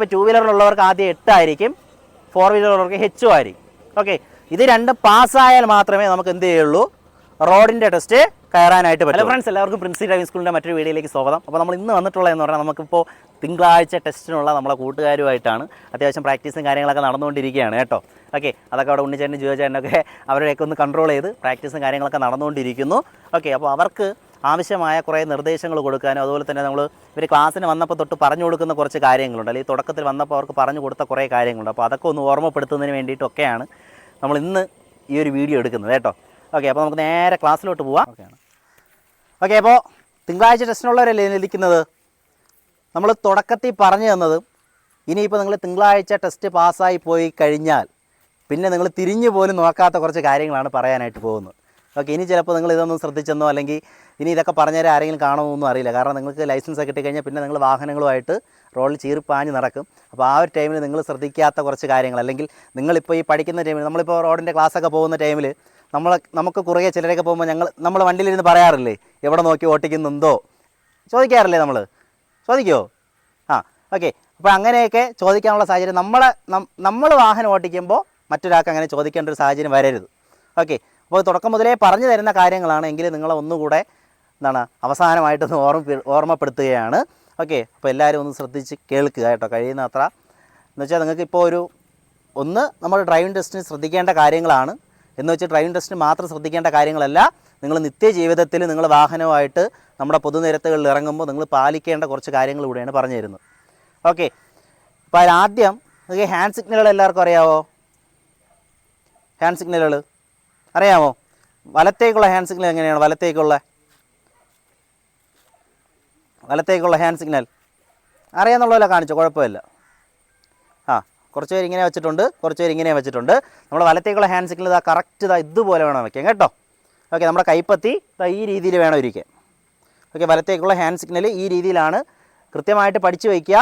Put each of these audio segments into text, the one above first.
ഇപ്പോൾ ടൂ വീലറിലുള്ളവർക്ക് ആദ്യം എട്ടായിരിക്കും ഫോർ വീലറുള്ളവർക്ക് ഹെച്ചും ആയിരിക്കും. ഓക്കെ ഇത് രണ്ടും പാസ്സായാൽ മാത്രമേ നമുക്ക് എന്ത് ചെയ്യുള്ളൂ? റോഡിന്റെ ടെസ്റ്റ് കയറാനായിട്ട് പറ്റും ഫ്രണ്ട്സ് എല്ലാവർക്കും പ്രിൻസി ഡ്രൈവിംഗ് സ്കൂളിന്റെ മറ്റൊരു വീഡിയോയിലേക്ക് സ്വാഗതം. അപ്പോൾ നമ്മൾ ഇന്ന് വന്നിട്ടുള്ളതെന്ന് പറഞ്ഞാൽ നമുക്കിപ്പോൾ തിങ്കളാഴ്ച ടെസ്റ്റിനുള്ള നമ്മളെ കൂട്ടുകാരുമായിട്ടാണ് അത്യാവശ്യം പ്രാക്ടീസും കാര്യങ്ങളൊക്കെ നടന്നുകൊണ്ടിരിക്കുകയാണ് കേട്ടോ. ഓക്കെ അതൊക്കെ അവിടെ ഉണ്ണിച്ചേട്ടനും ജുവചേട്ടനൊക്കെ അവരെയൊക്കെ ഒന്ന് കൺട്രോൾ ചെയ്ത് പ്രാക്ടീസും കാര്യങ്ങളൊക്കെ നടന്നുകൊണ്ടിരിക്കുന്നു. ഓക്കെ അപ്പോൾ അവർക്ക് ആവശ്യമായ കുറേ നിർദ്ദേശങ്ങൾ കൊടുക്കാനും അതുപോലെ തന്നെ നമ്മൾ ഇവർ ക്ലാസ്സിന് വന്നപ്പോൾ തൊട്ട് പറഞ്ഞു കൊടുക്കുന്ന കുറച്ച് കാര്യങ്ങളുണ്ട്. അല്ലെങ്കിൽ തുടക്കത്തിൽ വന്നപ്പോൾ അവർക്ക് പറഞ്ഞു കൊടുത്ത കുറേ കാര്യങ്ങളുണ്ട്. അപ്പോൾ അതൊക്കെ ഒന്ന് ഓർമ്മപ്പെടുത്തുന്നതിന് വേണ്ടിയിട്ടൊക്കെയാണ് നമ്മൾ ഇന്ന് ഈ ഒരു വീഡിയോ എടുക്കുന്നത് കേട്ടോ. ഓക്കെ അപ്പോൾ നമുക്ക് നേരെ ക്ലാസ്സിലോട്ട് പോവാം. ഓക്കെയാണ്. ഓക്കെ അപ്പോൾ തിങ്കളാഴ്ച ടെസ്റ്റിനുള്ളവരല്ലേ ഇരിക്കുന്നത് നമ്മൾ തുടക്കത്തിൽ പറഞ്ഞു തന്നത് ഇനിയിപ്പോൾ നിങ്ങൾ തിങ്കളാഴ്ച ടെസ്റ്റ് പാസ്സായി പോയി കഴിഞ്ഞാൽ പിന്നെ നിങ്ങൾ തിരിഞ്ഞു പോലും നോക്കാത്ത കുറച്ച് കാര്യങ്ങളാണ് പറയാനായിട്ട് പോകുന്നത്. ഓക്കെ ഇനി ചിലപ്പോൾ നിങ്ങൾ ഇതൊന്നും ശ്രദ്ധിച്ചെന്നോ അല്ലെങ്കിൽ ഇനി ഇതൊക്കെ പറഞ്ഞുതരാൻ ആരെങ്കിലും കാണുമോ ഒന്നും അറിയില്ല. കാരണം നിങ്ങൾക്ക് ലൈസൻസ് ഒക്കെ കിട്ടിക്കഴിഞ്ഞാൽ പിന്നെ നിങ്ങൾ വാഹനങ്ങളുമായിട്ട് റോഡിൽ ചീറിപ്പാഞ്ഞ് നടക്കും. അപ്പോൾ ആ ഒരു ടൈമിൽ നിങ്ങൾ ശ്രദ്ധിക്കാത്ത കുറച്ച് കാര്യങ്ങൾ. അല്ലെങ്കിൽ നിങ്ങളിപ്പോൾ ഈ പഠിക്കുന്ന ടൈമിൽ നമ്മളിപ്പോൾ റോഡിന്റെ ക്ലാസ്സൊക്കെ പോകുന്ന ടൈമിൽ നമ്മൾ നമുക്ക് കുറേ ചിലരൊക്കെ പോകുമ്പോൾ ഞങ്ങൾ നമ്മൾ വണ്ടിയിലിരുന്ന് പറയാറില്ലേ എവിടെ നോക്കി ഓട്ടിക്കുന്നുണ്ടോ? ചോദിക്കാറില്ലേ നമ്മൾ ചോദിക്കുമോ ആ ഓക്കെ. അപ്പോൾ അങ്ങനെയൊക്കെ ചോദിക്കാനുള്ള സാഹചര്യം നമ്മളെ നമ്മൾ വാഹനം ഓട്ടിക്കുമ്പോൾ മറ്റൊരാൾക്ക് അങ്ങനെ ചോദിക്കേണ്ട ഒരു സാഹചര്യം വരരുത്. ഓക്കെ. അപ്പോൾ തുടക്കം മുതലേ പറഞ്ഞു തരുന്ന കാര്യങ്ങളാണ് എങ്കിൽ നിങ്ങളെ ഒന്നുകൂടെ എന്താണ് അവസാനമായിട്ടൊന്ന് ഓർമ്മ ഓർമ്മപ്പെടുത്തുകയാണ്. ഓക്കെ അപ്പോൾ എല്ലാവരും ഒന്ന് ശ്രദ്ധിച്ച് കേൾക്കുക കേട്ടോ. കഴിയുന്ന അത്ര എന്ന് വെച്ചാൽ നിങ്ങൾക്ക് ഇപ്പോൾ ഒരു ഒന്ന് നമ്മൾ ഡ്രൈവിംഗ് ടെസ്റ്റിന് ശ്രദ്ധിക്കേണ്ട കാര്യങ്ങളാണ്. എന്ന് വെച്ചാൽ ഡ്രൈവിംഗ് ടെസ്റ്റിന് മാത്രം ശ്രദ്ധിക്കേണ്ട കാര്യങ്ങളല്ല. നിങ്ങൾ നിത്യജീവിതത്തിൽ നിങ്ങൾ വാഹനമായിട്ട് നമ്മുടെ പൊതുനിരത്തുകളിൽ ഇറങ്ങുമ്പോൾ നിങ്ങൾ പാലിക്കേണ്ട കുറച്ച് കാര്യങ്ങൾ കൂടെയാണ് പറഞ്ഞു തരുന്നത്. ഓക്കെ അപ്പോൾ ആദ്യം നിങ്ങൾക്ക് ഹാൻഡ് സിഗ്നലുകൾ എല്ലാവർക്കും അറിയാവോ? ഹാൻഡ് സിഗ്നലുകൾ അറിയാമോ? വലത്തേക്കുള്ള ഹാൻഡ് സിഗ്നൽ എങ്ങനെയാണ്? വലത്തേക്കുള്ള വലത്തേക്കുള്ള ഹാൻഡ് സിഗ്നൽ അറിയാമെന്നുള്ളതല്ല കാണിച്ചോ കുഴപ്പമില്ല. ആ കുറച്ച് പേര് ഇങ്ങനെ വെച്ചിട്ടുണ്ട് കുറച്ച് പേര് ഇങ്ങനെ വെച്ചിട്ടുണ്ട്. നമ്മൾ വലത്തേക്കുള്ള ഹാൻഡ് സിഗ്നൽ ഇതാ കറക്റ്റ് ഇതാ ഇതുപോലെ വേണം വയ്ക്കാം കേട്ടോ? ഓക്കെ നമ്മുടെ കൈപ്പത്തി ഇതാ ഈ രീതിയിൽ വേണം ഇരിക്കാൻ. ഓക്കെ വലത്തേക്കുള്ള ഹാൻഡ് സിഗ്നൽ ഈ രീതിയിലാണ് കൃത്യമായിട്ട് പഠിച്ചു വയ്ക്കുക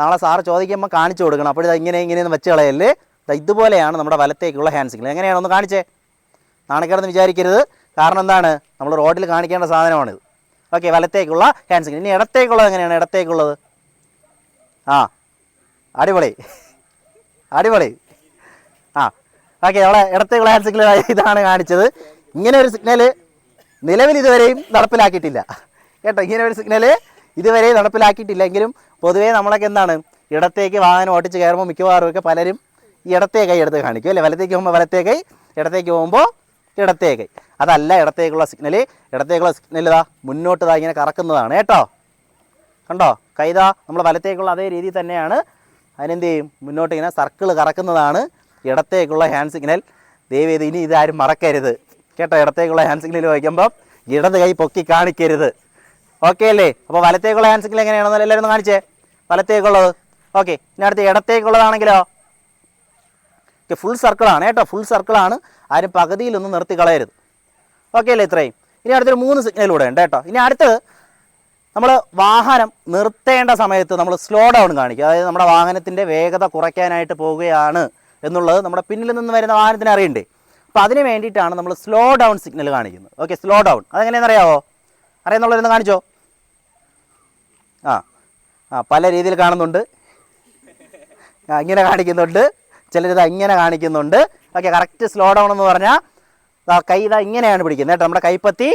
നാളെ സാറ് ചോദിക്കുമ്പോൾ കാണിച്ചു കൊടുക്കണം. അപ്പോൾ ഇങ്ങനെ ഇങ്ങനെയൊന്നും വെച്ച് കളയല്ലേ ഇതുപോലെയാണ് നമ്മുടെ വലത്തേക്കുള്ള ഹാൻഡ് സിഗ്നൽ എങ്ങനെയാണ് ഒന്ന് കാണിച്ചേ? നാണക്കേടെന്ന് വിചാരിക്കരുത്. കാരണം എന്താണ്? നമ്മൾ റോഡിൽ കാണിക്കേണ്ട സാധനമാണിത്. ഓക്കെ വലത്തേക്കുള്ള ഹാൻഡ് സിഗ്നൽ ഇനി ഇടത്തേക്കുള്ളത് എങ്ങനെയാണ്? ഇടത്തേക്കുള്ളത്. ആ അടിപൊളി. അടിപൊളി. ആ ഓക്കെ നമ്മളെ ഇടത്തേക്കുള്ള ഹാൻഡ് സിഗ്നൽ ഇതാണ് കാണിച്ചത്. ഇങ്ങനെ ഒരു സിഗ്നൽ നിലവിൽ ഇതുവരെയും നടപ്പിലാക്കിയിട്ടില്ല. കേട്ടോ ഇങ്ങനെ ഒരു സിഗ്നൽ ഇതുവരെ നടപ്പിലാക്കിയിട്ടില്ല. എങ്കിലും പൊതുവേ നമ്മളൊക്കെ എന്താണ്? ഇടത്തേക്ക് വാഹനം ഓട്ടിച്ച് കയറുമ്പോൾ മിക്കവാറും ഒക്കെ പലരും ഇടത്തേ കൈ എടുത്ത് കാണിക്കും. അല്ലേ? വലത്തേക്ക് പോകുമ്പോൾ വലത്തേ കൈ ഇടത്തേക്ക് പോകുമ്പോൾ ഇടത്തേ കൈ അതല്ല ഇടത്തേക്കുള്ള സിഗ്നൽ ഇടത്തേക്കുള്ള സിഗ്നൽ ഇതാ മുന്നോട്ട് ഇതാ ഇങ്ങനെ കറക്കുന്നതാണ് കേട്ടോ. കണ്ടോ? കൈതാ നമ്മൾ വലത്തേക്കുള്ള അതേ രീതിയിൽ തന്നെയാണ്. അതിനെന്ത് ചെയ്യും? മുന്നോട്ട് ഇങ്ങനെ സർക്കിൾ കറക്കുന്നതാണ് ഇടത്തേക്കുള്ള ഹാൻഡ് സിഗ്നൽ ദയവേത് ഇനി ഇതാരും മറക്കരുത്. കേട്ടോ? ഇടത്തേക്കുള്ള ഹാൻഡ് സിഗ്നൽ വയ്ക്കുമ്പോൾ ഇടത് കൈ പൊക്കി കാണിക്കരുത്. ഓക്കെ അല്ലേ? അപ്പോൾ വലത്തേക്കുള്ള ഹാൻഡ് സിഗ്നൽ എങ്ങനെയാണെന്ന് എല്ലാവരും കാണിച്ചേ? വലത്തേക്കുള്ളത്. ഓക്കെ ഇനി അടുത്ത് ഇടത്തേക്കുള്ളതാണെങ്കിലോ? ഫുൾ സർക്കിളാണ് കേട്ടോ. ഫുൾ സർക്കിളാണ് ആരും പകുതിയിലൊന്നും നിർത്തി കളയരുത്. ഓക്കെ അല്ലേ ഇത്രയും? ഇനി അടുത്തൊരു മൂന്ന് സിഗ്നൽ കൂടെ ഉണ്ട് കേട്ടോ. ഇനി അടുത്തത് നമ്മൾ വാഹനം നിർത്തേണ്ട സമയത്ത് നമ്മൾ സ്ലോ ഡൗൺ കാണിക്കുക. അതായത് നമ്മുടെ വാഹനത്തിന്റെ വേഗത കുറയ്ക്കാനായിട്ട് പോവുകയാണ് എന്നുള്ളത് നമ്മുടെ പിന്നിൽ നിന്ന് വരുന്ന വാഹനത്തിന് അറിയണ്ടേ. അപ്പോൾ അതിന് വേണ്ടിയിട്ടാണ് നമ്മൾ സ്ലോ ഡൗൺ സിഗ്നൽ കാണിക്കുന്നത്. ഓക്കെ സ്ലോ ഡൗൺ അതെങ്ങനെയാണെന്ന് അറിയാവോ? അറിയാന്നുള്ളവരൊന്ന് കാണിച്ചോ? ആ ആ പല രീതിയിൽ കാണുന്നുണ്ട്. ഇങ്ങനെ കാണിക്കുന്നുണ്ട്. ചിലരിതാ ഇങ്ങനെ കാണിക്കുന്നുണ്ട്. ഓക്കെ കറക്റ്റ് സ്ലോ ഡൗൺ എന്ന് പറഞ്ഞാൽ കൈ ഇതാ ഇങ്ങനെയാണ് പിടിക്കുന്നത് കേട്ടോ. നമ്മുടെ കൈപ്പത്തി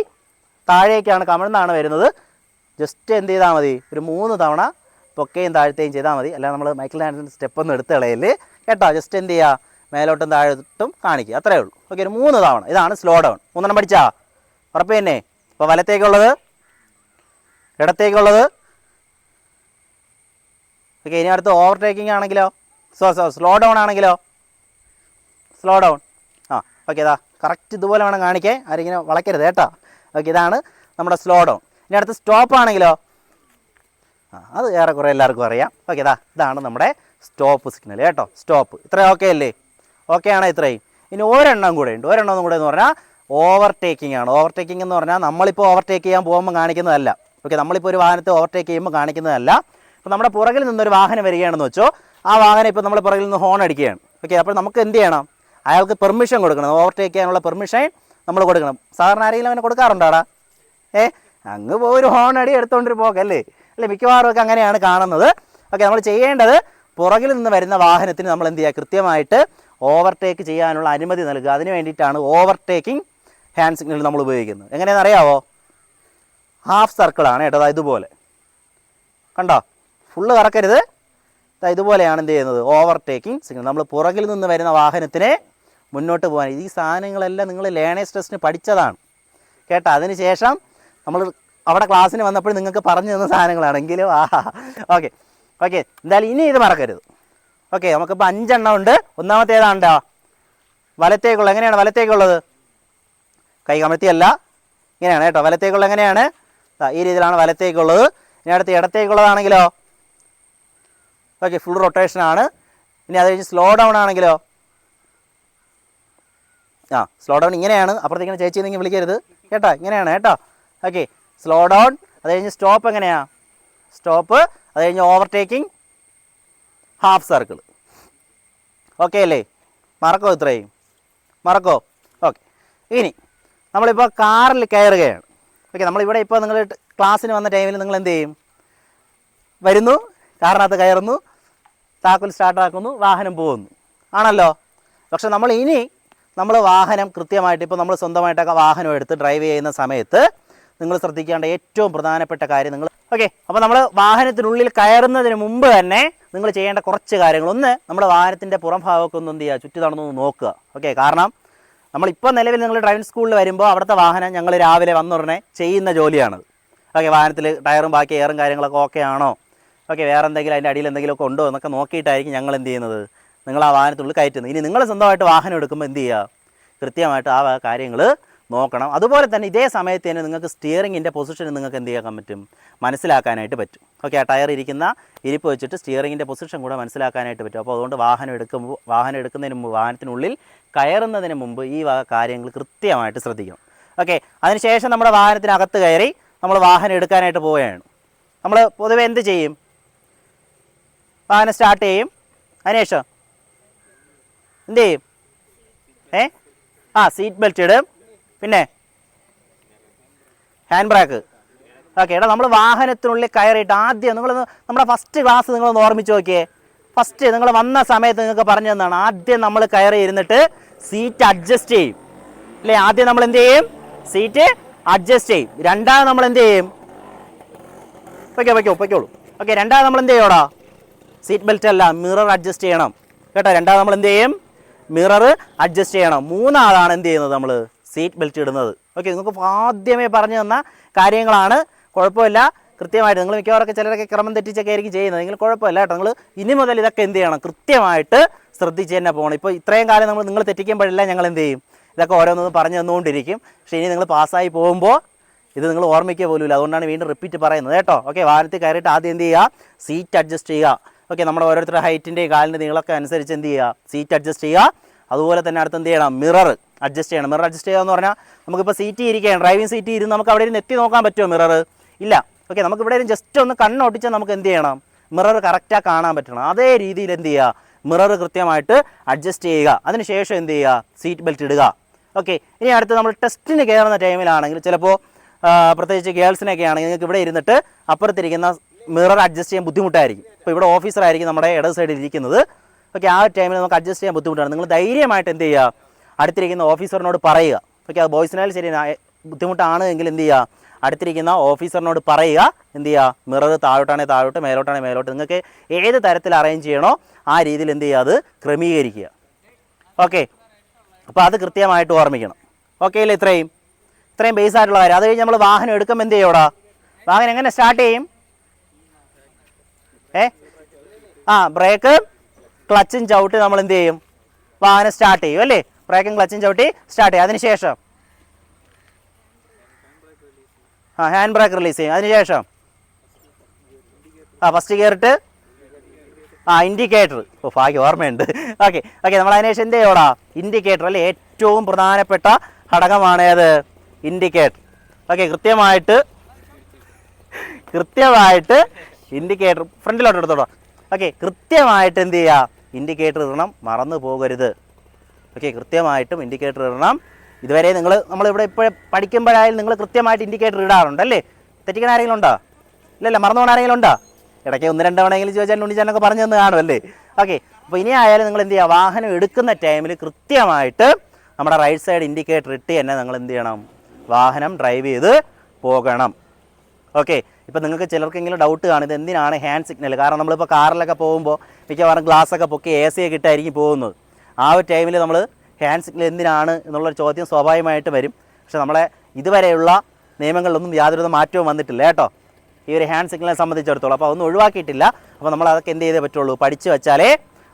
താഴേക്കാണ് കമിഴ്ന്നാണ് വരുന്നത്. ജസ്റ്റ് എന്ത് ചെയ്താൽ മതി ഒരു മൂന്ന് തവണ പൊക്കയും താഴ്ത്തുകയും ചെയ്താൽ മതി. അല്ലാതെ നമ്മൾ മൈക്കിൾ ഡാൻസിന്റെ സ്റ്റെപ്പ് ഒന്നും എടുത്ത് കളയൽ കേട്ടോ ജസ്റ്റ് എന്ത് ചെയ്യുക മേലോട്ടും താഴോട്ടും കാണിക്കുക. അത്രേ ഉള്ളൂ. ഓക്കെ ഒരു മൂന്ന് തവണ. ഇതാണ് സ്ലോ ഡൗൺ മൂന്നെണ്ണം പഠിച്ചാ? ഉറപ്പ് തന്നെ അപ്പോൾ വലത്തേക്കുള്ളത്. ഇടത്തേക്കുള്ളത്. ഓക്കെ ഇനി അടുത്ത് ഓവർടേക്കിംഗ് ആണെങ്കിലോ? സോ സോ സ്ലോ ഡൗൺ ആണെങ്കിലോ? സ്ലോ ഡൗൺ ആ ഓക്കെ ഇതാ കറക്റ്റ് ഇതുപോലെ വേണം കാണിക്കേ ആരിങ്ങനെ വളയ്ക്കരുത് കേട്ടോ. ഓക്കെ ഇതാണ് നമ്മുടെ സ്ലോ ഡൗൺ ഇനി അടുത്ത് സ്റ്റോപ്പ് ആണെങ്കിലോ? ആ അത് ഏറെക്കുറെ എല്ലാവർക്കും അറിയാം. ഓക്കെ ഇതാ ഇതാണ് നമ്മുടെ സ്റ്റോപ്പ് സിഗ്നൽ കേട്ടോ. സ്റ്റോപ്പ് ഇത്രയും ഓക്കെ അല്ലേ? ഓക്കെ ആണോ ഇത്രയും? ഇനി ഒരെണ്ണം കൂടെ ഉണ്ട്. ഒരെണ്ണം കൂടെ എന്ന് പറഞ്ഞാൽ ഓവർടേക്കിംഗ് ആണ്. ഓവർടേക്കിംഗ് എന്ന് പറഞ്ഞാൽ നമ്മളിപ്പോൾ ഓവർടേക്ക് ചെയ്യാൻ പോകുമ്പോൾ കാണിക്കുന്നതല്ല. ഓക്കെ നമ്മളിപ്പോൾ ഒരു വാഹനത്തെ ഓവർടേക്ക് ചെയ്യുമ്പോൾ കാണിക്കുന്നതല്ല. അപ്പോൾ നമ്മുടെ പുറകിൽ നിന്നൊരു വാഹനം വരികയാണെന്ന് വെച്ചോ ആ വാഹനം ഇപ്പോൾ നമ്മൾ പുറകിൽ നിന്ന് ഹോൺ അടിക്കുകയാണ്. ഓക്കെ അപ്പോൾ നമുക്ക് എന്ത് ചെയ്യണം? അയാൾക്ക് പെർമിഷൻ കൊടുക്കണം. ഓവർടേക്ക് ചെയ്യാനുള്ള പെർമിഷൻ നമ്മൾ കൊടുക്കണം. സാധാരണ ആരെങ്കിലും അവനെ കൊടുക്കാറുണ്ടാടാ? ഏ? അങ്ങ് ഒരു ഹോൺ അടി എടുത്തോണ്ടൊരു പോക്കല്ലേ അല്ലേ മിക്കവാറും ഒക്കെ അങ്ങനെയാണ് കാണുന്നത്. ഓക്കെ നമ്മൾ ചെയ്യേണ്ടത് പുറകിൽ നിന്ന് വരുന്ന വാഹനത്തിന് നമ്മൾ എന്ത് ചെയ്യുക? കൃത്യമായിട്ട് ഓവർടേക്ക് ചെയ്യാനുള്ള അനുമതി നൽകുക. അതിന് വേണ്ടിയിട്ടാണ് ഓവർടേക്കിംഗ് ഹാൻഡ് സിഗ്നൽ നമ്മൾ ഉപയോഗിക്കുന്നത്. എങ്ങനെയാണെന്ന് അറിയാവോ? ഹാഫ് സർക്കിളാണ് കേട്ടോ ഇതുപോലെ. കണ്ടോ? ഫുള്ള് കറക്കരുത്. ഇതുപോലെയാണ് എന്ത് ചെയ്യുന്നത്? ഓവർടേക്കിംഗ് സിഗ്നൽ നമ്മൾ പുറകിൽ നിന്ന് വരുന്ന വാഹനത്തിനെ മുന്നോട്ട് പോകാൻ. ഈ സാധനങ്ങളെല്ലാം നിങ്ങൾ ലേണേഴ്സ് ടെസ്റ്റിന് പഠിച്ചതാണ്. കേട്ടോ? അതിന് ശേഷം നമ്മൾ അവിടെ ക്ലാസ്സിന് വന്നപ്പോൾ നിങ്ങൾക്ക് പറഞ്ഞു തന്ന സാധനങ്ങളാണെങ്കിലും ആ ഓക്കെ ഓക്കെ എന്തായാലും ഇനി ഇത് മറക്കരുത്. ഓക്കെ നമുക്കിപ്പോൾ അഞ്ചെണ്ണം ഉണ്ട്. ഒന്നാമത്തെ ഏതാണ്ടോ വലത്തേക്കുള്ള എങ്ങനെയാണ് വലത്തേക്കുള്ളത്? കൈ കമഴ്ത്തിയല്ല. ഇങ്ങനെയാണ് കേട്ടോ. വലത്തേക്കുള്ള എങ്ങനെയാണ്? ഈ രീതിയിലാണ് വലത്തേക്കുള്ളത്. ഇനി അടുത്ത് ഇടത്തേക്കുള്ളതാണെങ്കിലോ? ഓക്കെ ഫുൾ റൊട്ടേഷൻ ആണ്. ഇനി അത് കഴിഞ്ഞ് സ്ലോ ഡൗൺ ആണെങ്കിലോ? ആ സ്ലോ ഡൗൺ ഇങ്ങനെയാണ്. അപ്പുറത്തേക്കാണ് ചേച്ചി നിങ്ങൾ വിളിക്കരുത്. കേട്ടോ ഇങ്ങനെയാണ് കേട്ടോ. ഓക്കെ സ്ലോ ഡൗൺ അത് കഴിഞ്ഞ് സ്റ്റോപ്പ് എങ്ങനെയാ? സ്റ്റോപ്പ് അത് കഴിഞ്ഞ് ഓവർടേക്കിംഗ് ഹാഫ് സർക്കിൾ ഓക്കെ അല്ലേ? മറക്കോ ഇത്രയും? മറക്കോ? ഓക്കെ ഇനി നമ്മളിപ്പോൾ കാറിൽ കയറുകയാണ്. ഓക്കെ നമ്മളിവിടെ ഇപ്പോൾ നിങ്ങൾ ക്ലാസ്സിന് വന്ന ടൈമിൽ നിങ്ങൾ എന്ത് ചെയ്യും? വരുന്നു. കാറിനകത്ത് കയറുന്നു താക്കോൽ സ്റ്റാർട്ടാക്കുന്നു വാഹനം പോകുന്നു. ആണല്ലോ? പക്ഷെ നമ്മൾ ഇനി നമ്മൾ വാഹനം കൃത്യമായിട്ട് ഇപ്പോൾ നമ്മൾ സ്വന്തമായിട്ടൊക്കെ വാഹനം എടുത്ത് ഡ്രൈവ് ചെയ്യുന്ന സമയത്ത് നിങ്ങൾ ശ്രദ്ധിക്കേണ്ട ഏറ്റവും പ്രധാനപ്പെട്ട കാര്യം നിങ്ങൾ ഓക്കെ അപ്പോൾ നമ്മൾ വാഹനത്തിനുള്ളിൽ കയറുന്നതിന് മുമ്പ് തന്നെ നിങ്ങൾ ചെയ്യേണ്ട കുറച്ച് കാര്യങ്ങൾ ഒന്ന് നമ്മുടെ വാഹനത്തിന്റെ പുറം ഭാഗമൊക്കെ ഒന്ന് എന്ത് ചെയ്യുക ചുറ്റി നടന്നൊന്ന് നോക്കുക. ഓക്കെ കാരണം നമ്മളിപ്പോൾ നിലവിൽ നിങ്ങൾ ഡ്രൈവിംഗ് സ്കൂളിൽ വരുമ്പോൾ അവിടുത്തെ വാഹനം ഞങ്ങൾ രാവിലെ വന്നുടനെ ചെയ്യുന്ന ജോലിയാണത്. ഓക്കെ വാഹനത്തിൽ ടയറും ബാക്കി എയറും കാര്യങ്ങളൊക്കെ ഓക്കെ ആണോ? ഓക്കെ വേറെ എന്തെങ്കിലും അതിന്റെ അടിയിൽ എന്തെങ്കിലുമൊക്കെ ഉണ്ടോ എന്നൊക്കെ നോക്കിയിട്ടായിരിക്കും ഞങ്ങൾ എന്ത് ചെയ്യുന്നത്? നിങ്ങൾ ആ വാഹനത്തിനുള്ളിൽ കയറ്റുന്നത്. ഇനി നിങ്ങൾ സ്വന്തമായിട്ട് വാഹനം എടുക്കുമ്പോൾ എന്ത് ചെയ്യുക? കൃത്യമായിട്ട് ആ കാര്യങ്ങൾ നോക്കണം. അതുപോലെ തന്നെ ഇതേ സമയത്ത് തന്നെ നിങ്ങൾക്ക് സ്റ്റിയറിങ്ങിന്റെ പൊസിഷൻ നിങ്ങൾക്ക് എന്ത് ചെയ്യാൻ പറ്റും? മനസ്സിലാക്കാനായിട്ട് പറ്റും. ഓക്കെ ആ ടയർ ഇരിക്കുന്ന ഇരിപ്പ് വെച്ചിട്ട് സ്റ്റിയറിങ്ങിന്റെ പൊസിഷൻ കൂടെ മനസ്സിലാക്കാനായിട്ട് പറ്റും. അപ്പോൾ അതുകൊണ്ട് വാഹനം എടുക്കുമ്പോൾ വാഹനം എടുക്കുന്നതിന് മുമ്പ് വാഹനത്തിനുള്ളിൽ കയറുന്നതിന് മുമ്പ് ഈ കാര്യങ്ങൾ കൃത്യമായിട്ട് ശ്രദ്ധിക്കണം. ഓക്കെ അതിനുശേഷം നമ്മുടെ വാഹനത്തിനകത്ത് കയറി നമ്മൾ വാഹനം എടുക്കാനായിട്ട് പോവുകയാണ്. നമ്മൾ പൊതുവെ എന്ത് ചെയ്യും? വാഹനം സ്റ്റാർട്ട് ചെയ്യും. അതിനുശേഷം എന്ത് ചെയ്യും? ഏ? ആ സീറ്റ് ബെൽറ്റ് ഇടും. പിന്നെ ഹാൻഡ് ബ്രേക്ക് ഓക്കെ എടാ നമ്മൾ വാഹനത്തിനുള്ളിൽ കയറിയിട്ട് ആദ്യം നിങ്ങൾ നമ്മുടെ ഫസ്റ്റ് ക്ലാസ് നിങ്ങളൊന്ന് ഓർമ്മിച്ച് നോക്കിയേ. ഫസ്റ്റ് നിങ്ങൾ വന്ന സമയത്ത് നിങ്ങൾക്ക് പറഞ്ഞു തന്നാണ് ആദ്യം നമ്മൾ കയറി ഇരുന്നിട്ട് സീറ്റ് അഡ്ജസ്റ്റ് ചെയ്യും. അല്ലേ? ആദ്യം നമ്മൾ എന്ത് ചെയ്യും? സീറ്റ് അഡ്ജസ്റ്റ് ചെയ്യും. രണ്ടാമത് നമ്മൾ എന്ത് ചെയ്യും? വയ്ക്കോ വയ്ക്കോ വയ്ക്കോളൂ ഓക്കെ രണ്ടാമത് നമ്മൾ എന്ത് ചെയ്യോടാ സീറ്റ് ബെൽറ്റ് അല്ല മിറർ അഡ്ജസ്റ്റ് ചെയ്യണം. കേട്ടോ രണ്ടാമത് നമ്മൾ എന്ത് ചെയ്യും? മിറർ അഡ്ജസ്റ്റ് ചെയ്യണം. മൂന്നാളാണ് എന്ത് ചെയ്യുന്നത് നമ്മൾ സീറ്റ് ബെൽറ്റ് ഇടുന്നത്. ഓക്കെ നിങ്ങൾക്ക് ആദ്യമേ പറഞ്ഞു തന്ന കാര്യങ്ങളാണ്. കുഴപ്പമില്ല. കൃത്യമായിട്ട് നിങ്ങൾ മിക്കവാറൊക്കെ ചിലരൊക്കെ ക്രമം തെറ്റിച്ചൊക്കെ ആയിരിക്കും ചെയ്യുന്നത്. നിങ്ങൾ കുഴപ്പമില്ല കേട്ടോ. നിങ്ങൾ ഇനി മുതൽ ഇതൊക്കെ എന്ത് ചെയ്യണം? കൃത്യമായിട്ട് ശ്രദ്ധിച്ച് തന്നെ പോകണം. ഇപ്പോൾ ഇത്രയും കാലം നമ്മൾ നിങ്ങൾ തെറ്റിക്കുമ്പോഴല്ല ഞങ്ങൾ എന്ത് ചെയ്യും? ഇതൊക്കെ ഓരോന്നൊന്നും പറഞ്ഞു തന്നുകൊണ്ടിരിക്കും. പക്ഷേ ഇനി നിങ്ങൾ പാസ്സായി പോകുമ്പോൾ ഇത് നിങ്ങൾ ഓർമ്മിക്കുക പോലുമില്ല. അതുകൊണ്ടാണ് വീണ്ടും റിപ്പീറ്റ് പറയുന്നത്. കേട്ടോ. ഓക്കെ വാഹനത്തിൽ കയറിയിട്ട് ആദ്യം എന്ത് ചെയ്യുക? സീറ്റ് അഡ്ജസ്റ്റ് ചെയ്യുക. ഓക്കെ നമ്മൾ ഓരോരുത്തരുടെ ഹൈറ്റിന്റെയും കാലിന്റെ നീളമൊക്കെ അനുസരിച്ച് എന്ത് ചെയ്യുക? സീറ്റ് അഡ്ജസ്റ്റ് ചെയ്യുക. അതുപോലെ തന്നെ അടുത്ത് എന്ത് ചെയ്യണം? മിറർ അഡ്ജസ്റ്റ് ചെയ്യണം. മിറർ അഡ്ജസ്റ്റ് ചെയ്യുക എന്ന് പറഞ്ഞാൽ നമുക്കിപ്പോൾ സീറ്റ് ഇരിക്കുകയാണ്. ഡ്രൈവിംഗ് സീറ്റ് ഇരുന്ന് നമുക്ക് അവിടെ ഇരുന്ന് എത്തി നോക്കാൻ പറ്റുമോ മിറർ ഇല്ല. ഓക്കെ നമുക്ക് ഇവിടെ ജസ്റ്റ് ഒന്ന് കണ്ണൊട്ടിച്ചാൽ നമുക്ക് എന്ത് ചെയ്യണം? മിറർ കറക്റ്റായി കാണാൻ പറ്റണം. അതേ രീതിയിൽ എന്ത് ചെയ്യുക? മിറർ കൃത്യമായിട്ട് അഡ്ജസ്റ്റ് ചെയ്യുക. അതിനുശേഷം എന്ത് ചെയ്യുക? സീറ്റ് ബെൽറ്റ് ഇടുക. ഓക്കെ ഇനി അടുത്ത് നമ്മൾ ടെസ്റ്റിന് കയറുന്ന ടൈമിലാണെങ്കിൽ ചിലപ്പോൾ പ്രത്യേകിച്ച് ഗേൾസിനൊക്കെ ആണെങ്കിൽ നിങ്ങൾക്ക് ഇവിടെ ഇരുന്നിട്ട് അപ്പുറത്തിരിക്കുന്ന മിറർ അഡ്ജസ്റ്റ് ചെയ്യാൻ ബുദ്ധിമുട്ടായിരിക്കും. ഇപ്പോൾ ഇവിടെ ഓഫീസറായിരിക്കും നമ്മുടെ ഇടത് സൈഡിൽ ഇരിക്കുന്നത്. ഓക്കെ ആ ടൈമിൽ നമുക്ക് അഡ്ജസ്റ്റ് ചെയ്യാൻ ബുദ്ധിമുട്ടാണ്. നിങ്ങൾ ധൈര്യമായിട്ട് എന്ത് ചെയ്യുക? അടുത്തിരിക്കുന്ന ഓഫീസറിനോട് പറയുക. ഓക്കെ അത് ബോയ്സിനായാലും ശരി ബുദ്ധിമുട്ടാണ് എങ്കിൽ എന്ത് ചെയ്യുക? അടുത്തിരിക്കുന്ന ഓഫീസറിനോട് പറയുക. എന്ത് ചെയ്യുക? മിറർ താഴോട്ടാണെങ്കിൽ താഴോട്ട് മേലോട്ടാണെങ്കിൽ മേലോട്ട്. നിങ്ങൾക്ക് ഏത് തരത്തിൽ അറേഞ്ച് ചെയ്യണോ ആ രീതിയിൽ എന്ത് ചെയ്യുക? അത് ക്രമീകരിക്കുക. ഓക്കെ അപ്പോൾ അത് കൃത്യമായിട്ട് ഓർമ്മിക്കണം. ഓക്കെ അല്ലേ ഇത്രയും? ഇത്രയും ബേസ് ആയിട്ടുള്ള കാര്യം. അത് കഴിഞ്ഞ് നമ്മൾ വാഹനം എടുക്കുമ്പോൾ എന്ത് ചെയ്യോടാ വാഹനം എങ്ങനെ സ്റ്റാർട്ട് ചെയ്യും? ഏ? ആ ബ്രേക്ക് ക്ലച്ചും ചവിട്ടി നമ്മൾ എന്ത് ചെയ്യും? വാഹനം സ്റ്റാർട്ട് ചെയ്യും അല്ലേ? ബ്രേക്കും ക്ലച്ചും ചവിട്ടി സ്റ്റാർട്ട് ചെയ്യും. അതിനുശേഷം? ആ ഹാൻഡ് ബ്രേക്ക് റിലീസ് ചെയ്യും. അതിനുശേഷം? ആ ഫസ്റ്റ് കയറിട്ട് ആ ഇൻഡിക്കേറ്റർ ഓ ഭാഗ്യം ഓർമ്മയുണ്ട്. ഓക്കെ ഓക്കെ നമ്മൾ അതിനുശേഷം എന്ത് ചെയ്യോടാ ഇൻഡിക്കേറ്റർ അല്ലേ? ഏറ്റവും പ്രധാനപ്പെട്ട ഘടകമാണ് ഏത്? ഇൻഡിക്കേറ്റർ ഓക്കെ കൃത്യമായിട്ട് കൃത്യമായിട്ട് ഇൻഡിക്കേറ്റർ ഫ്രണ്ടിലോട്ട് എടുത്തോളൂ ഓക്കെ കൃത്യമായിട്ട് എന്ത് ചെയ്യുക ഇൻഡിക്കേറ്റർ ഇടണം മറന്നു പോകരുത്. ഓക്കെ കൃത്യമായിട്ടും ഇൻഡിക്കേറ്റർ ഇടണം. ഇതുവരെ നിങ്ങൾ നമ്മളിവിടെ ഇപ്പോൾ പഠിക്കുമ്പോഴായാലും നിങ്ങൾ കൃത്യമായിട്ട് ഇൻഡിക്കേറ്റർ ഇടാറുണ്ട് അല്ലേ? തെറ്റിക്കണ ആരെങ്കിലും ഉണ്ടോ? ഇല്ലല്ല മറന്നു പോകണ ആരെങ്കിലും ഉണ്ടോ? ഇടയ്ക്ക് ഒന്ന് രണ്ട് തവണയെങ്കിലും ചോദിച്ചാൽ ഉണ്ണിച്ചാനൊക്കെ പറഞ്ഞു തന്ന് കാണുമല്ലേ ഓക്കെ അപ്പോൾ ഇനി ആയാലും നിങ്ങൾ എന്ത് ചെയ്യുക? വാഹനം എടുക്കുന്ന ടൈമിൽ കൃത്യമായിട്ട് നമ്മുടെ റൈറ്റ് സൈഡ് ഇൻഡിക്കേറ്റർ ഇട്ട് തന്നെ നിങ്ങൾ എന്ത് ചെയ്യണം? വാഹനം ഡ്രൈവ് ചെയ്ത് പോകണം. ഓക്കെ ഇപ്പം നിങ്ങൾക്ക് ചിലർക്കെങ്കിലും ഡൗട്ട് കാണും ഇത് എന്തിനാണ് ഹാൻഡ് സിഗ്നൽ കാരണം നമ്മളിപ്പോൾ കാറിലൊക്കെ പോകുമ്പോൾ മിക്കവാറും ഗ്ലാസ് ഒക്കെ പൊക്കി എ സി ഒക്കെ ഇട്ടായിരിക്കും പോകുന്നത്. ആ ഒരു ടൈമിൽ നമ്മൾ ഹാൻഡ് സിഗ്നൽ എന്തിനാണ് എന്നുള്ളൊരു ചോദ്യം സ്വാഭാവികമായിട്ട് വരും. പക്ഷേ നമ്മളെ ഇതുവരെയുള്ള നിയമങ്ങളിലൊന്നും യാതൊരു മാറ്റവും വന്നിട്ടില്ല കേട്ടോ. ഈ ഒരു ഹാൻഡ് സിഗ്നലിനെ സംബന്ധിച്ചിടത്തോളം. അപ്പോൾ അതൊന്നും ഒഴിവാക്കിയിട്ടില്ല. അപ്പോൾ നമ്മൾ അതൊക്കെ എന്ത് ചെയ്തേ പറ്റുള്ളൂ? പഠിച്ച് വെച്ചാലേ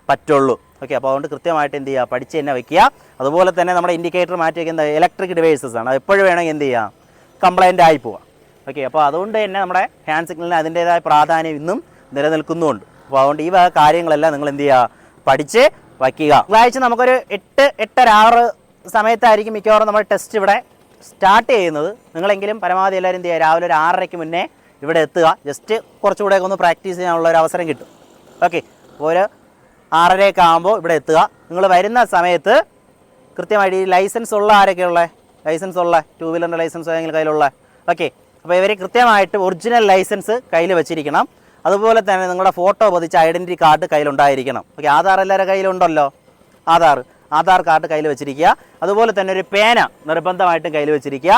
പറ്റുള്ളൂ. ഓക്കെ അപ്പോൾ അതുകൊണ്ട് കൃത്യമായിട്ട് എന്ത് ചെയ്യുക? പഠിച്ച് തന്നെ വയ്ക്കുക അതുപോലെ തന്നെ നമ്മുടെ ഇൻഡിക്കേറ്റർ മാറ്റി വയ്ക്കുന്ന ഇലക്ട്രിക് ഡിവൈസസ് ആണ്. അത് എപ്പോഴും വേണമെങ്കിൽ എന്ത് ചെയ്യുക കംപ്ലൈന്റ് ആയി പോവാം. ഓക്കെ അപ്പോൾ അതുകൊണ്ട് തന്നെ നമ്മുടെ ഹാൻഡ് സിഗ്നലിന് അതിന്റെതായ പ്രാധാന്യം ഇന്നും നിലനിൽക്കുന്നുമുണ്ട് അപ്പോൾ അതുകൊണ്ട് ഈ വക കാര്യങ്ങളെല്ലാം നിങ്ങൾ എന്ത് ചെയ്യുക? പഠിച്ച് വയ്ക്കുക. തിങ്കളാഴ്ച നമുക്കൊരു എട്ട് എട്ടര ആറ് സമയത്തായിരിക്കും മിക്കവാറും നമ്മുടെ ടെസ്റ്റ് ഇവിടെ സ്റ്റാർട്ട് ചെയ്യുന്നത്. നിങ്ങളെങ്കിലും പരമാവധി എല്ലാവരും എന്ത് ചെയ്യുക? രാവിലെ ഒരു ആറരയ്ക്ക് മുന്നേ ഇവിടെ എത്തുക. ജസ്റ്റ് കുറച്ചുകൂടെ ഒന്ന് പ്രാക്ടീസ് ചെയ്യാനുള്ള ഒരു അവസരം കിട്ടും. ഓക്കെ ഒരു ആറരയൊക്കെ ആകുമ്പോൾ ഇവിടെ എത്തുക. നിങ്ങൾ വരുന്ന സമയത്ത് കൃത്യമായിട്ട് ഈ ലൈസൻസ് ഉള്ള ആരൊക്കെയുള്ള ലൈസൻസ് ഉള്ള ടൂ വീലറിന്റെ ലൈസൻസ് ഏതെങ്കിലും കയ്യിലുള്ള? ഓക്കെ അപ്പോൾ ഇവർ കൃത്യമായിട്ട് ഒറിജിനൽ ലൈസൻസ് കയ്യിൽ വെച്ചിരിക്കണം. അതുപോലെ തന്നെ നിങ്ങളുടെ ഫോട്ടോ പതിച്ച ഐഡന്റിറ്റി കാർഡ് കയ്യിലുണ്ടായിരിക്കണം. ഓക്കെ ആധാർ എല്ലാവരുടെ കയ്യിലുണ്ടല്ലോ? ആധാർ. ആധാർ കാർഡ് കയ്യിൽ വെച്ചിരിക്കുക. അതുപോലെ തന്നെ ഒരു പേന നിർബന്ധമായിട്ടും കയ്യിൽ വെച്ചിരിക്കുക.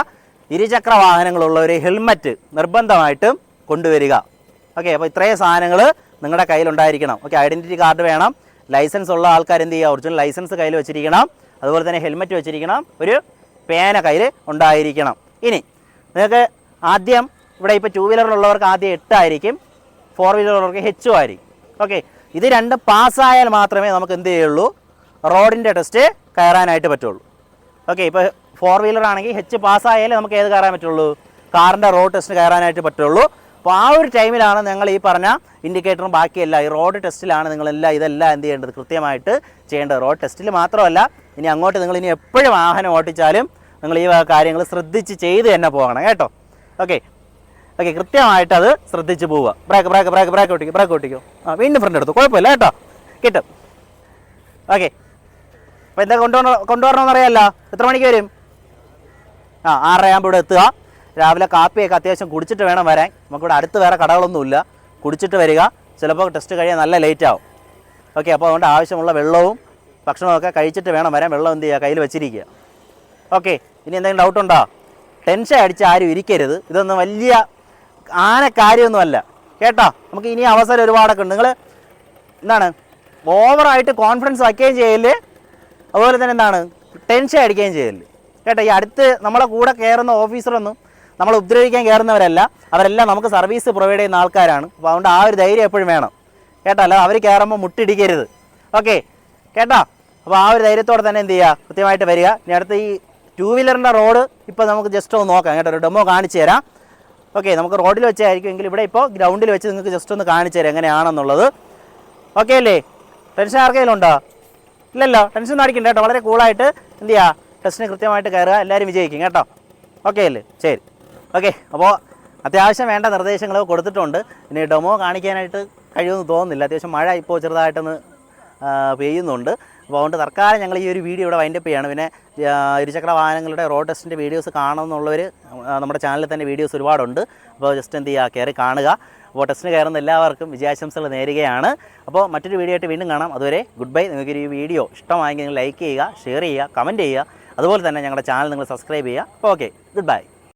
ഇരുചക്ര വാഹനങ്ങളുള്ള ഒരു ഹെൽമറ്റ് നിർബന്ധമായിട്ടും കൊണ്ടുവരിക. ഓക്കെ അപ്പോൾ ഇത്രയും സാധനങ്ങൾ നിങ്ങളുടെ കയ്യിലുണ്ടായിരിക്കണം. ഓക്കെ ഐഡന്റിറ്റി കാർഡ് വേണം. ലൈസൻസ് ഉള്ള ആൾക്കാർ എന്ത് ചെയ്യുക? ഒറിജിനൽ ലൈസൻസ് കയ്യിൽ വെച്ചിരിക്കണം. അതുപോലെ തന്നെ ഹെൽമറ്റ് വെച്ചിരിക്കണം. ഒരു പേന കയ്യിൽ ഉണ്ടായിരിക്കണം. ഇനി നിങ്ങൾക്ക് ആദ്യം ഇവിടെ ഇപ്പോൾ ടു വീലറിലുള്ളവർക്ക് ആദ്യം എട്ടായിരിക്കും ഫോർ വീലറുള്ളവർക്ക് ഹെച്ചും ആയിരിക്കും. ഓക്കെ ഇത് രണ്ട് പാസ്സായാൽ മാത്രമേ നമുക്ക് എന്ത് ചെയ്യുള്ളൂ? റോഡിന്റെ ടെസ്റ്റ് കയറാനായിട്ട് പറ്റുള്ളൂ. ഓക്കെ ഇപ്പോൾ ഫോർ വീലർ ആണെങ്കിൽ ഹെച്ച് പാസ്സായാലേ നമുക്ക് ഏത് കയറാൻ പറ്റുള്ളൂ? കാറിന്റെ റോഡ് ടെസ്റ്റ് കയറാനായിട്ട് പറ്റുള്ളൂ. അപ്പോൾ ആ ഒരു ടൈമിലാണ് നിങ്ങൾ ഈ പറഞ്ഞ ഇൻഡിക്കേറ്ററും ബാക്കിയല്ല ഈ റോഡ് ടെസ്റ്റിലാണ് നിങ്ങളെല്ലാം ഇതെല്ലാം എന്ത് ചെയ്യേണ്ടത്? കൃത്യമായിട്ട് ചെയ്യേണ്ടത്. റോഡ് ടെസ്റ്റിൽ മാത്രമല്ല ഇനി അങ്ങോട്ട് നിങ്ങൾ ഇനി എപ്പോഴും വാഹനം ഓടിച്ചാലും നിങ്ങൾ ഈ കാര്യങ്ങൾ ശ്രദ്ധിച്ച് ചെയ്ത് തന്നെ പോകണം. കേട്ടോ? ഓക്കെ ഓക്കെ കൃത്യമായിട്ട് അത് ശ്രദ്ധിച്ച് പോവുക. ബ്രേക്ക് ബ്രേക്ക് ബ്രേക്ക് ബ്രേക്ക് ഓട്ടിക്കും ബ്രേക്ക് ഓട്ടിക്കും ആ വീണ്ടും ഫ്രണ്ട് എടുത്തു. കുഴപ്പമില്ല കേട്ടോ. കിട്ടും. ഓക്കെ അപ്പോൾ എന്താ കൊണ്ടുവരണ കൊണ്ടുവരണമെന്ന് അറിയാമല്ലോ എത്ര മണിക്ക് വരും? ആ ആറരയാകുമ്പോൾ ഇവിടെ എത്തുക. രാവിലെ കാപ്പിയൊക്കെ അത്യാവശ്യം കുടിച്ചിട്ട് വേണം വരാൻ. നമുക്കിവിടെ അടുത്ത് വേറെ കടകളൊന്നുമില്ല. കുടിച്ചിട്ട് വരിക. ചിലപ്പോൾ ടെസ്റ്റ് കഴിയാൻ നല്ല ലേറ്റ് ആവും. ഓക്കെ അപ്പോൾ അതുകൊണ്ട് ആവശ്യമുള്ള വെള്ളവും ഭക്ഷണമൊക്കെ കഴിച്ചിട്ട് വേണം വരാൻ. വെള്ളം എന്ത് ചെയ്യുക? കയ്യിൽ വെച്ചിരിക്കുക. ഓക്കെ ഇനി എന്തെങ്കിലും ഡൗട്ട് ഉണ്ടോ? ടെൻഷൻ അടിച്ച് ആരും ഇരിക്കരുത്. ഇതൊന്നും വലിയ ആന കാര്യമൊന്നുമല്ല കേട്ടോ? നമുക്ക് ഇനി അവസരം ഒരുപാടൊക്കെ ഉണ്ട്. നിങ്ങൾ എന്താണ്? ഓവറായിട്ട് കോൺഫിഡൻസ് വയ്ക്കുകയും ചെയ്യൽ. അതുപോലെ തന്നെ എന്താണ്? ടെൻഷൻ അടിക്കുകയും ചെയ്യൽ. കേട്ടോ? ഈ അടുത്ത് നമ്മളെ കൂടെ കയറുന്ന ഓഫീസറൊന്നും നമ്മൾ ഉപദ്രവിക്കാൻ കയറുന്നവരല്ല. അവരെല്ലാം നമുക്ക് സർവീസ് പ്രൊവൈഡ് ചെയ്യുന്ന ആൾക്കാരാണ്. അപ്പോൾ അതുകൊണ്ട് ആ ഒരു ധൈര്യം എപ്പോഴും വേണം. കേട്ടോ? അല്ല അവർ കയറുമ്പോൾ മുട്ടിടിക്കരുത്. ഓക്കെ കേട്ടോ? അപ്പോൾ ആ ഒരു ധൈര്യത്തോടെ തന്നെ എന്ത് ചെയ്യുക? കൃത്യമായിട്ട് വരിക. ഇനി അടുത്ത ഈ ടൂ വീലറിന്റെ റോഡ് ഇപ്പോൾ നമുക്ക് ജസ്റ്റ് ഒന്ന് നോക്കാം. കേട്ടോ ഒരു ഡെമോ കാണിച്ചു തരാം. ഓക്കെ നമുക്ക് റോഡിൽ വെച്ചായിരിക്കും. എങ്കിൽ ഇവിടെ ഇപ്പോൾ ഗ്രൗണ്ടിൽ വെച്ച് നിങ്ങൾക്ക് ജസ്റ്റ് ഒന്ന് കാണിച്ചു തരാം എങ്ങനെയാണെന്നുള്ളത്. ഓക്കെ അല്ലേ? ടെൻഷൻ ആർക്കെങ്കിലും ഉണ്ടോ? ഇല്ലല്ലോ. ടെൻഷൻ ഒന്നും അടിക്കണ്ട കേട്ടോ. വളരെ കൂളായിട്ട് എന്ത് ചെയ്യുക ടെസ്റ്റിന് കൃത്യമായിട്ട് കയറുക. എല്ലാവരും വിജയിക്കും കേട്ടോ. ഓക്കെ അല്ലേ? ശരി. ഓക്കെ അപ്പോൾ അത്യാവശ്യം വേണ്ട നിർദ്ദേശങ്ങൾ കൊടുത്തിട്ടുണ്ട്. ഇനി ഡെമോ കാണിക്കാനായിട്ട് കഴിയുമെന്ന് തോന്നുന്നില്ല. അത്യാവശ്യം മഴ ഇപ്പോൾ ചെറുതായിട്ടൊന്ന് പെയ്യുന്നുണ്ട്. അപ്പോൾ അതുകൊണ്ട് തൽക്കാലം ഞങ്ങൾ ഈ ഒരു വീഡിയോ ഇവിടെ വൈൻഡപ്പ് ചെയ്യാണ്. പിന്നെ ഇരുചക്ര വാഹനങ്ങളുടെ റോഡ് ടെസ്റ്റിന്റെ വീഡിയോസ് കാണണമെന്നുള്ളവർ നമ്മുടെ ചാനലിൽ തന്നെ വീഡിയോസ് ഒരുപാടുണ്ട്. അപ്പോൾ ജസ്റ്റ് എന്ത് ചെയ്യുക കയറി കാണുക. അപ്പോൾ ടെസ്റ്റിന് കയറുന്ന എല്ലാവർക്കും വിജയാശംസകൾ നേരുകയാണ്. അപ്പോൾ മറ്റൊരു വീഡിയോ ആയിട്ട് വീണ്ടും കാണാം. അതുവരെ ഗുഡ് ബൈ നിങ്ങൾക്ക് ഈ വീഡിയോ ഇഷ്ടമായെങ്കിൽ നിങ്ങൾ ലൈക്ക് ചെയ്യുക ഷെയർ ചെയ്യുക കമന്റ് ചെയ്യുക. അതുപോലെ തന്നെ ഞങ്ങളുടെ ചാനൽ നിങ്ങൾ സബ്സ്ക്രൈബ് ചെയ്യുക. Okay good bye